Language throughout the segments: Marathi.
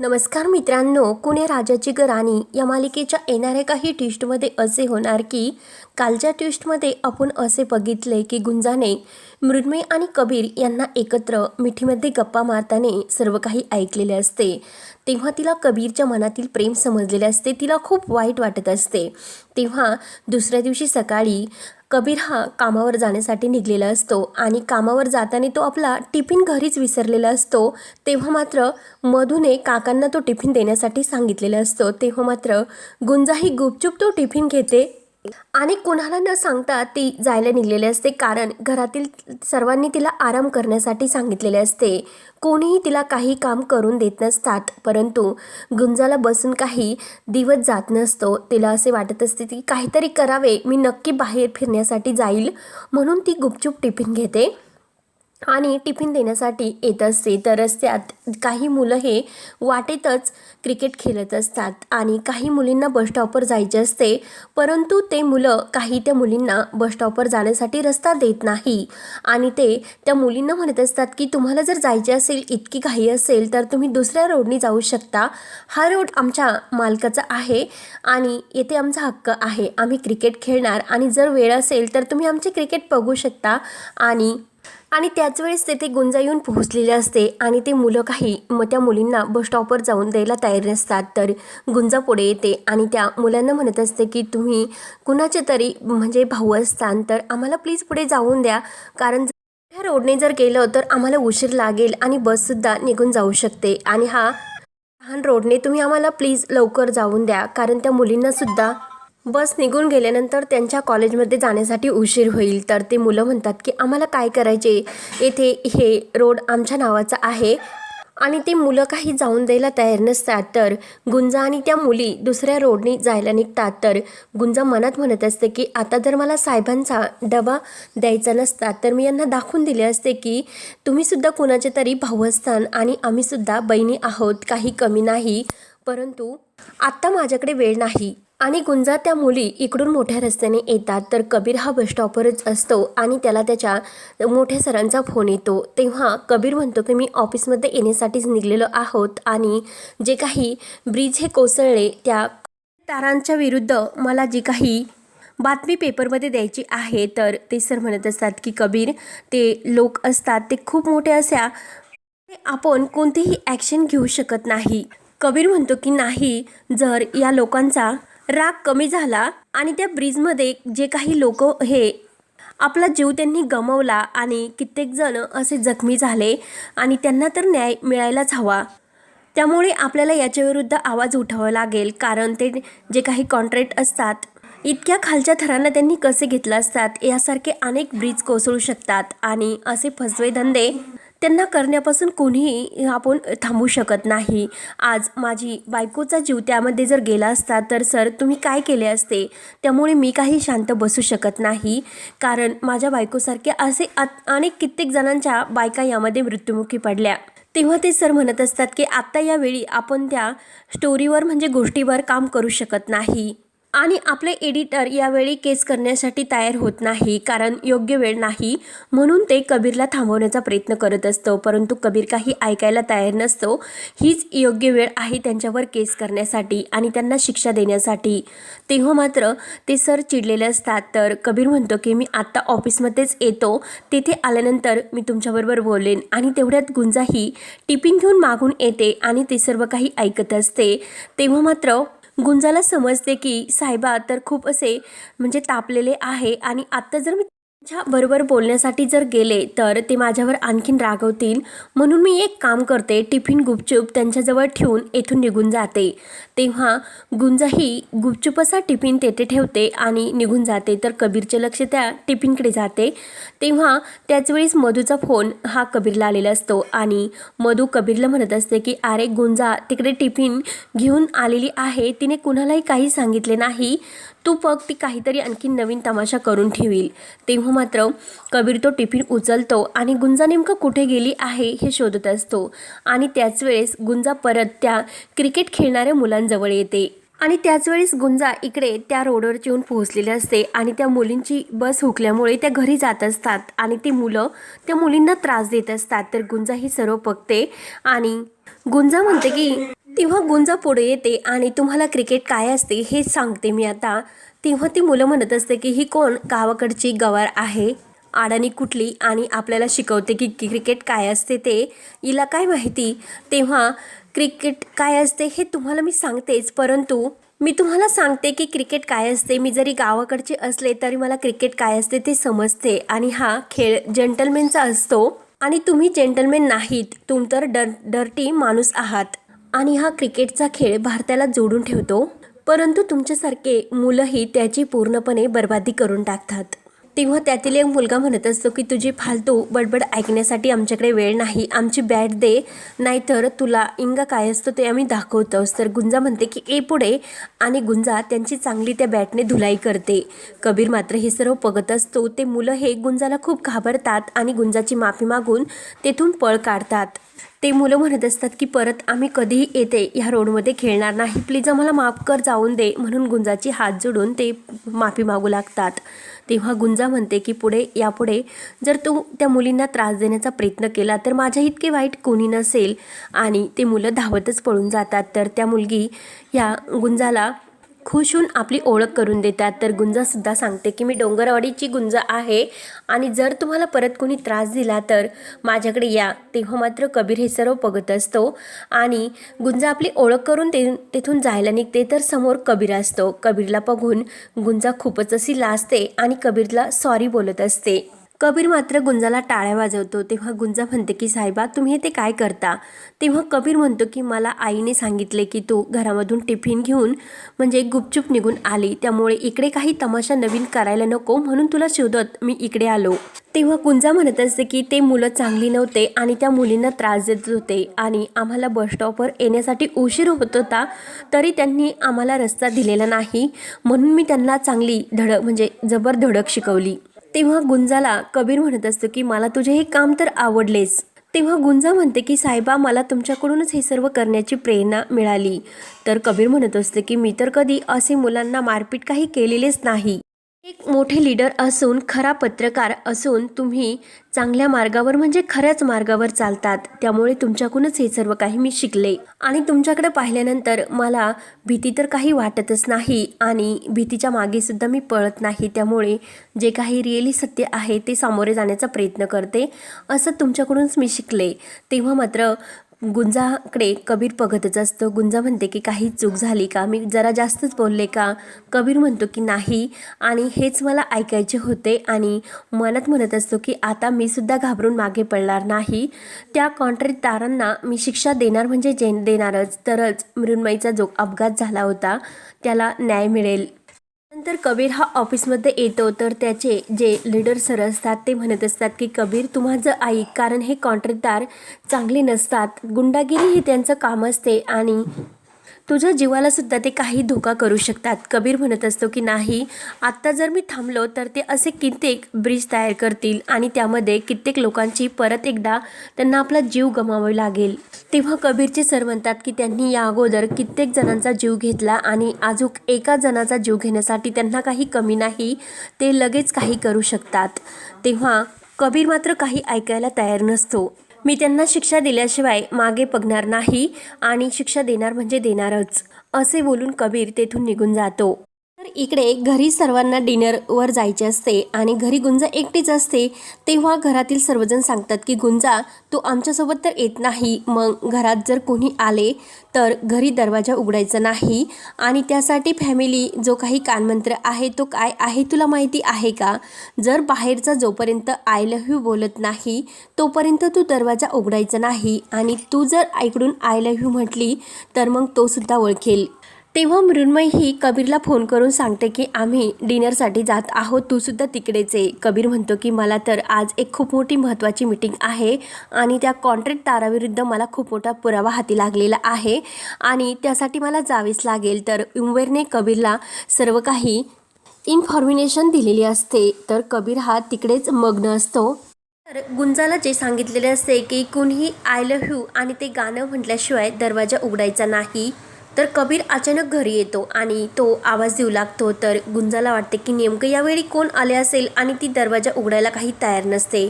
नमस्कार मित्रांनो कुणे राजाची ग राणी या मालिकेच्या येणाऱ्या काही ट्विस्टमध्ये असे होणार की कालच्या ट्विस्टमध्ये आपण असे बघितले की गुंजाने मृण्मय आणि कबीर यांना एकत्र मिठीमध्ये गप्पा मारताना सर्व काही ऐकलेले असते. तेव्हा तिला कबीरच्या मनातील प्रेम समजलेले असते तिला खूप वाईट वाटत असते. तेव्हा दुसऱ्या दिवशी सकाळी कबीर हा कामावर जाण्यासाठी निघलेला असतो आणि कामावर जाताना तो आपला टिफिन घरीच विसरलेला असतो. तेव्हा मात्र मधूने काकांना तो टिफिन देण्यासाठी सांगितलेला असतो. तेव्हा मात्र गुंजाही गुपचूप तो टिफिन घेते आणि कुणाला न सांगता ती जायला निघलेली असते कारण घरातील सर्वांनी तिला आराम करण्यासाठी सांगितलेले असते. कोणीही तिला काही काम करून देत नसतात परंतु गुंजाला बसून काही दिवस जात नसतो. तिला असे वाटत असते की काहीतरी करावे मी नक्की बाहेर फिरण्यासाठी जाईल म्हणून ती गुपचूप टिफिन घेते. आणि टिफिन देण्यासाठी येत असते. तर रस्त्यात काही मुलं हे वाटेतच क्रिकेट खेळत असतात आणि काही मुलींना बसस्टॉपवर जायचे असते. परंतु ते मुलं काही त्या मुलींना बसस्टॉपवर जाण्यासाठी रस्ता देत नाही. आणि ते त्या मुलींना म्हणत असतात की तुम्हाला जर जायचे असेल इतकी घाई असेल तर तुम्ही दुसऱ्या रोडनी जाऊ शकता. हा रोड आमच्या मालकाचा आहे आणि येथे आमचा हक्क आहे. आम्ही क्रिकेट खेळणार आणि जर वेळ असेल तर तुम्ही आमचे क्रिकेट बघू शकता. आणि आणि त्याच वेळेस तेथे गुंजा येऊन पोहोचलेले असते आणि ते मुलं काही मग त्या मुलींना बस स्टॉपवर जाऊन द्यायला तयार नसतात. तर गुंजा पुढे येते आणि त्या मुलांना म्हणत असते की तुम्ही कुणाचे तरी म्हणजे भाऊ असतान तर आम्हाला प्लीज पुढे जाऊन द्या. कारण ह्या रोडने जर गेलं तर आम्हाला उशीर लागेल आणि बससुद्धा निघून जाऊ शकते. आणि हा लहान रोडने तुम्ही आम्हाला प्लीज लवकर जाऊन द्या. कारण त्या मुलींनासुद्धा बस निघून गेल्यानंतर त्यांच्या कॉलेजमध्ये जाण्यासाठी उशीर होईल. तर ते मुलं म्हणतात की आम्हाला काय करायचे? येथे हे रोड आमच्या नावाचा आहे आणि ते मुलं काही जाऊन द्यायला तयार नसतात. तर गुंजा आणि त्या मुली दुसऱ्या रोडनी जायला निघतात. तर गुंजा मनात म्हणत असते की आता जर मला साहेबांचा डबा द्यायचा नसता तर मी यांना दाखवून दिले असते की तुम्हीसुद्धा कुणाचे तरी भाऊ असतान आणि आम्हीसुद्धा बहिणी आहोत. काही कमी नाही. परंतु आत्ता माझ्याकडे वेळ नाही. आणि गुंजा त्या मुली इकडून मोठ्या रस्त्याने येतात. तर कबीर हा बस स्टॉपवरच असतो आणि त्याला त्याच्या मोठ्या सरांचा फोन येतो. तेव्हा कबीर म्हणतो की मी ऑफिसमध्ये येण्यासाठीच निघलेलो आहोत आणि जे काही ब्रिज हे कोसळले त्या तारांच्या विरुद्ध मला जी काही बातमी पेपरमध्ये द्यायची आहे. तर ते सर म्हणत असतात की कबीर ते लोक असतात ते खूप मोठे अशा आपण कोणतीही ॲक्शन घेऊ शकत नाही. कबीर म्हणतो की नाही जर या लोकांचा राग कमी झाला आणि त्या ब्रिजमध्ये जे काही लोक हे आपला जीव त्यांनी गमवला आणि कित्येक जण असे जखमी झाले आणि त्यांना तर न्याय मिळायलाच हवा. त्यामुळे आपल्याला याच्याविरुद्ध आवाज उठवावा लागेल कारण ते जे काही कॉन्ट्रॅक्ट असतात इतक्या खालच्या थरांना त्यांनी कसे घेतलं असतात यासारखे अनेक ब्रिज कोसळू शकतात आणि असे फसवे धंदे त्यांना करण्यापासून कोणीही आपण थांबू शकत नाही. आज माझी बायकोचा जीव त्यामध्ये जर गेला असता तर सर तुम्ही काय केले असते? त्यामुळे मी काही शांत बसू शकत नाही. कारण माझ्या बायकोसारखे असे अनेक कित्येक जणांच्या बायका यामध्ये मृत्युमुखी पडल्या. तेव्हा ते सर म्हणत असतात की आत्ता यावेळी आपण त्या स्टोरीवर म्हणजे गोष्टीवर काम करू शकत नाही. आणि आपले एडिटर यावेळी केस करण्यासाठी तयार होत नाही कारण योग्य वेळ नाही. म्हणून ते कबीरला थांबवण्याचा प्रयत्न करत असतो परंतु कबीर काही ऐकायला तयार नसतो. हीच योग्य वेळ आहे त्यांच्यावर केस करण्यासाठी आणि त्यांना शिक्षा देण्यासाठी. तेव्हा मात्र ते सर चिडलेले असतात. तर कबीर म्हणतो की मी आत्ता ऑफिसमध्येच येतो. तेथे आल्यानंतर मी तुमच्याबरोबर बोलेन. आणि तेवढ्यात गुंजाही टिफिन घेऊन मागून येते आणि ते सर्व काही ऐकत असते. तेव्हा मात्र गुंजाला समजते की साहेबा तर खूप असे म्हणजे तापलेले आहे आणि आत्ता जर मी बरोबर बोलण्यासाठी जर गेले तर ते माझ्यावर आणखीन रागवतील. म्हणून मी एक काम करते टिफिन गुपचूप त्यांच्याजवळ ठेवून येथून निघून जाते. तेव्हा गुंजाही गुपचूप असा टिफिन तेथे ठेवते आणि निघून जाते. तर कबीरचे लक्ष त्या टिफिनकडे जाते. तेव्हा त्याचवेळेस मधूचा फोन हा कबीरला आलेला असतो आणि मधू कबीरला म्हणत असते की अरे गुंजा तिकडे टिफिन घेऊन आलेली आहे. तिने कुणालाही काही सांगितले नाही. तू फक्त ती काहीतरी आणखी नवीन तमाशा करून ठेवील. तेव्हा मात्र कबीर तो टिफिन उचलतो आणि गुंजा नेमकं कुठे गेली आहे हे शोधत असतो. आणि त्याच वेळेस गुंजा परत त्या क्रिकेट खेळणाऱ्या मुलांजवळ येते. आणि त्याच वेळेस गुंजा इकडे त्या रोडवरची येऊन पोहोचलेली असते आणि त्या मुलींची बस हुकल्यामुळे त्या घरी जात असतात आणि ती मुलं त्या मुलींना त्रास देत असतात. तर गुंजा ही सर्व बघते आणि गुंजा म्हणते की तेव्हा गुंजा पुढे येते आणि तुम्हाला क्रिकेट काय असते हे सांगते मी आता. तेव्हा ती मुलं म्हणत असते की ही कोण? गावाकडची गवार आहे. अडाणी कुठली? आणि आपल्याला शिकवते की क्रिकेट काय असते ते. हिला काय माहिती? तेव्हा क्रिकेट काय असते हे तुम्हाला मी सांगतेच. परंतु मी तुम्हाला सांगते की क्रिकेट काय असते. मी जरी गावाकडचे असले तरी मला क्रिकेट काय असते ते समजते. आणि हा खेळ जेंटलमेनचा असतो. आणि तुम्ही जेंटलमेन नाहीत. तुम तर डर डर्टी माणूस आहात. आणि हा क्रिकेटचा खेळ भारताला जोडून ठेवतो. परंतु तुमच्यासारखे मुलंही त्याची पूर्णपणे बर्बादी करून टाकतात. तेव्हा त्यातील एक मुलगा म्हणत असतो की तुझी फालतू बडबड ऐकण्यासाठी आमच्याकडे वेळ नाही. आमची बॅट दे. नाहीतर तुला इंगा काय असतो ते आम्ही दाखवतो. तर गुंजा म्हणते की ए पुढे. आणि गुंजा त्यांची चांगली त्या बॅटने धुलाई करते. कबीर मात्र हे सर्व बघत असतो. ते मुलं हे गुंजाला खूप घाबरतात आणि गुंजाची माफी मागून तेथून पळ काढतात. ते मुलं म्हणत असतात की परत आम्ही कधीही येते ह्या रोडमध्ये खेळणार नाही. प्लीज आम्हाला माफ कर जाऊन दे. म्हणून गुंजाची हात जोडून ते माफी मागू लागतात. तेव्हा गुंजा म्हणते की पुढे यापुढे जर तू त्या मुलींना त्रास देण्याचा प्रयत्न केला तर माझ्या इतके वाईट कोणी नसेल. आणि ते मुलं धावतच पळून जातात. तर त्या मुलगी या गुंजाला खुश होऊन आपली ओळख करून देतात. तर गुंजासुद्धा सांगते की मी डोंगरवाडीची गुंजा आहे आणि जर तुम्हाला परत कोणी त्रास दिला तर माझ्याकडे या तेव्हा मात्र कबीर हे सर्व बघत असतो आणि गुंजा आपली ओळख करून ते तेथून जायला निघते. तर समोर कबीर असतो. कबीरला बघून गुंजा खूपच अशी लाजते आणि कबीरला सॉरी बोलत असते. कबीर मात्र गुंजाला टाळ्या वाजवतो. तेव्हा गुंजा म्हणते की साहेबा तुम्ही ते काय करता? तेव्हा कबीर म्हणतो की मला आईने सांगितले की तू घरामधून टिफिन घेऊन म्हणजे गुपचूप निघून आली. त्यामुळे इकडे काही तमाशा नवीन करायला नको म्हणून तुला शोधत मी इकडे आलो. तेव्हा गुंजा म्हणत असते की ते मुलं चांगली नव्हते आणि त्या मुलींना त्रास देत होते आणि आम्हाला बसस्टॉपवर येण्यासाठी उशीर होत होता तरी त्यांनी आम्हाला रस्ता दिलेला नाही. म्हणून मी त्यांना चांगली धडक म्हणजे जबर धडक शिकवली. तेव्हा गुंजाला कबीर म्हणत असतो की मला तुझे हे काम तर आवडलेच. तेव्हा गुंजा म्हणते की साहेबा मला तुमच्याकडूनच हे सर्व करण्याची प्रेरणा मिळाली. तर कबीर म्हणत असते की मी तर कधी असे मुलांना मारपीट काही केलेलेच नाही. एक मोठे लीडर असून खरा पत्रकार असून तुम्ही चांगल्या मार्गावर म्हणजे खऱ्याच मार्गावर चालतात. त्यामुळे तुमच्याकडूनच हे सर्व काही मी शिकले. आणि तुमच्याकडे पाहिल्यानंतर मला भीती तर काही वाटतच नाही आणि भीतीच्या मागे सुद्धा मी पळत नाही. त्यामुळे जे काही रिअली सत्य आहे ते सामोरे जाण्याचा प्रयत्न करते. असं तुमच्याकडूनच मी शिकले. तेव्हा मात्र गुंजाकडे कबीर बघतच असतो. गुंजा म्हणते की काही चूक झाली का? मी जरा जास्तच बोलले का? कबीर म्हणतो की नाही. आणि हेच मला ऐकायचे होते आणि मनात म्हणत असतो की आता मी सुद्धा घाबरून मागे पडणार नाही. त्या कॉन्ट्रॅक्टदारांना मी शिक्षा देणार म्हणजे जे देणारच. तरच मृण्मयीचा जो अपघात झाला होता त्याला न्याय मिळेल. नंतर कबीर हा ऑफिसमध्ये येतो तर त्याचे जे लीडर सर असतात ते म्हणत असतात की कबीर तू माझं ऐक कारण हे कॉन्ट्रॅक्टदार चांगले नसतात. गुंडागिरी ही त्यांचं काम असते आणि तुझ्या जीवाला सुद्धा ते काही धोका करू शकतात. कबीर म्हणत असतो की नाही आत्ता जर मी थांबलो तर ते असे कित्येक ब्रिज तयार करतील आणि त्यामध्ये कित्येक लोकांची परत एकदा त्यांना आपला जीव गमावावा लागेल. तेव्हा कबीरचे सर म्हणतात की त्यांनी या अगोदर कित्येक जणांचा जीव घेतला आणि अजून एका जणाचा जीव घेण्यासाठी त्यांना काही कमी नाही ते लगेच काही करू शकतात. तेव्हा कबीर मात्र काही ऐकायला तयार नसतो. मी त्यांना शिक्षा दिल्याशिवाय मागे बघणार नाही आणि शिक्षा देणार म्हणजे देणारच असे बोलून कबीर तेथून निघून जातो. इकडे घरी सर्वांना डिनरवर जायचे असते आणि घरी गुंजा एकटीच असते तेव्हा घरातील सर्वजण सांगतात की गुंजा तू आमच्यासोबत तर येत नाही. मग घरात जर कोणी आले तर घरी दरवाजा उघडायचा नाही आणि त्यासाठी फॅमिली जो काही कानमंत्र आहे तो काय आहे तुला माहिती आहे का? जर बाहेरचा जोपर्यंत आय लव्ह यू बोलत नाही तोपर्यंत तू दरवाजा उघडायचा नाही आणि तू जर ऐकडून आय लव्ह यू म्हटली तर मग तो सुद्धा ओळखेल. तेव्हा मृण्मय ही कबीरला फोन करून सांगते की आम्ही डिनरसाठी जात आहोत. तू सुद्धा तिकडेच आहे कबीर म्हणतो की मला तर आज एक खूप मोठी महत्त्वाची मीटिंग आहे आणि त्या कॉन्ट्रॅक्ट ताराविरुद्ध मला खूप मोठा पुरावा हाती लागलेला आहे आणि त्यासाठी मला जावेच लागेल. तर उमेरने कबीरला सर्व काही इन्फॉर्मेशन दिलेली असते. तर कबीर हा तिकडेच मग्न असतो. तर गुंजाला जे सांगितलेले असते की कुणीही आय लव्ह यू आणि ते गाणं म्हटल्याशिवाय दरवाजा उघडायचा नाही. तर कबीर अचानक घरी येतो आणि तो आवाज देऊ लागतो. तर गुंजाला वाटते की नेमकं यावेळी कोण आले असेल आणि ती दरवाजा उघडायला काही तयार नसते.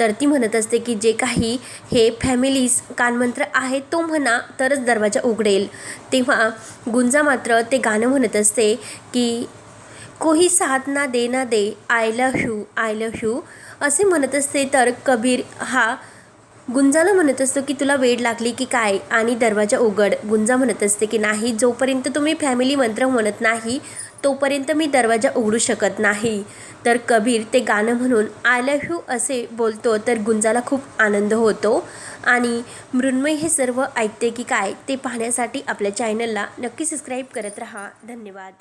तर ती म्हणत असते की जे काही हे फॅमिलीज कानमंत्र आहे तो म्हणा तरच दरवाजा उघडेल. तेव्हा गुंजा मात्र ते गाणं म्हणत असते की कोही साथ ना दे ना दे I love you I love you असे म्हणत असते. तर कबीर हा गुंजाला म्हणत असतो की तुला वेळ लागली की काय? आणि दरवाजा उघड. गुंजा म्हणत असते की नाही जोपर्यंत तुम्ही फॅमिली मंत्र म्हणत नाही तोपर्यंत मी दरवाजा उघडू शकत नाही. तर कबीर ते गाणं म्हणून आय लव्ह यू असे बोलतो तर गुंजाला खूप आनंद होतो. आणि मृण्मय हे सर्व ऐकते की काय ते पाहण्यासाठी आपल्या चॅनलला नक्की सबस्क्राईब करत राहा. धन्यवाद.